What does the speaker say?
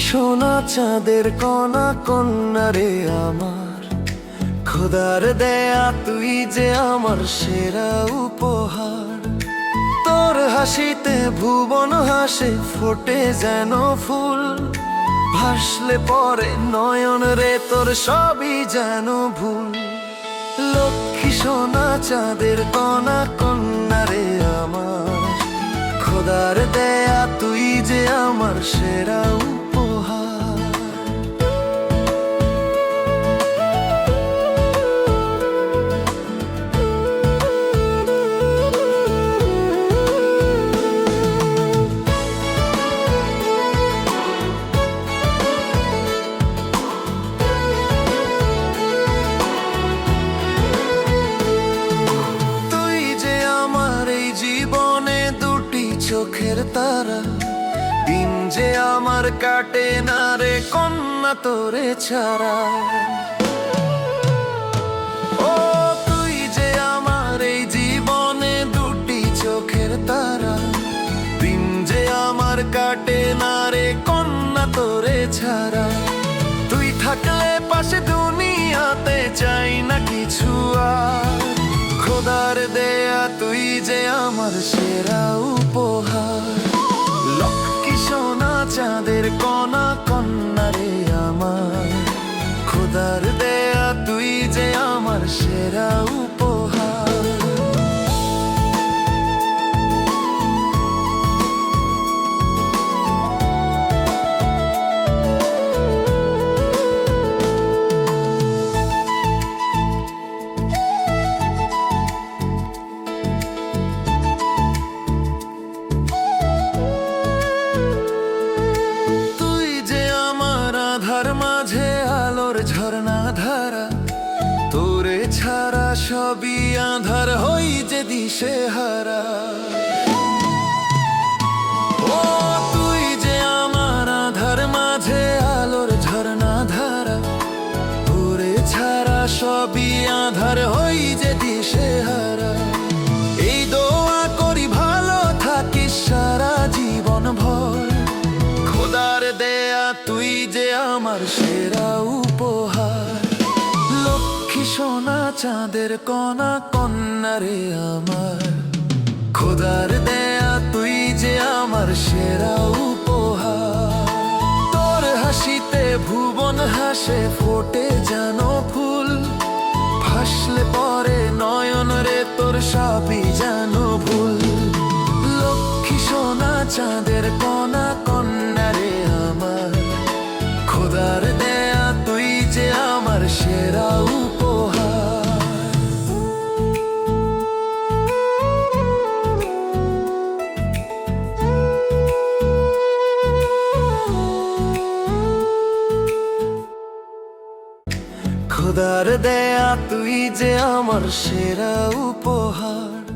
সোনা চাঁদের কণা কন্যা রে আমার। খোদার দেয়া, তুই যে আমার সেরা উপহার। তোর হাসিতে ভুবন হাসে, ফোটে যেন ফুল। ভাসলে পরে নয়ন রে, তোর সবই যেন ভুল। লক্ষ্মী সোনা চাঁদের কণা কন্যা রে আমার। খোদার দেয়া আমার সেরা উপহার। তুই যে আমার এই জীবনে দুটি চোখের তারা দিন যে আমার কাটে না রে, কন্যা তোরে ছাড়া। ও, তুই যে আমার এই জীবনে দুটি চোখের তারা। দিন যে আমার কাটে না রে, কন্যা তোরে ছাড়া। তুই থাকলে পাশে দুনিয়াতে চাই না কিছু আর। খোদার দেয়া, তুই যে আমার সেরা উপহার। চাঁদের কণা কন্যা রে আমার। খোদার দেয়া তুই যে আমার সেরা উপহার সবই আধার হই যে দিশে হারা। ও তুই যে আমার আধার মাঝে আলোর ঝর্ণা ধারা তোরে ছাড়া সবই আধার হই যে দিশে হারা। এই দোয়া করি ভালো থাকিস সারা জীবন ভর। খোদার দেয়া তুই যে আমার সেরা উপহার। সোনা চাঁদের কণা কন্যা রে আমার। খোদার দেয়া, তুই যে আমার সেরা উপহার। তোর হাসিতে ভুবন হাসে, ফোটে যেন ফুল। ভাসলে পরে নয়ন রে, তোর সবই যেন ভুল। লক্ষ্মী সোনা চাঁদের কণা কন্যা রে আমার। খোদার দেয়া, তুই যে আমার সেরা উপহার খোদার দেয়া তুই যে আমার সেরা উপহার।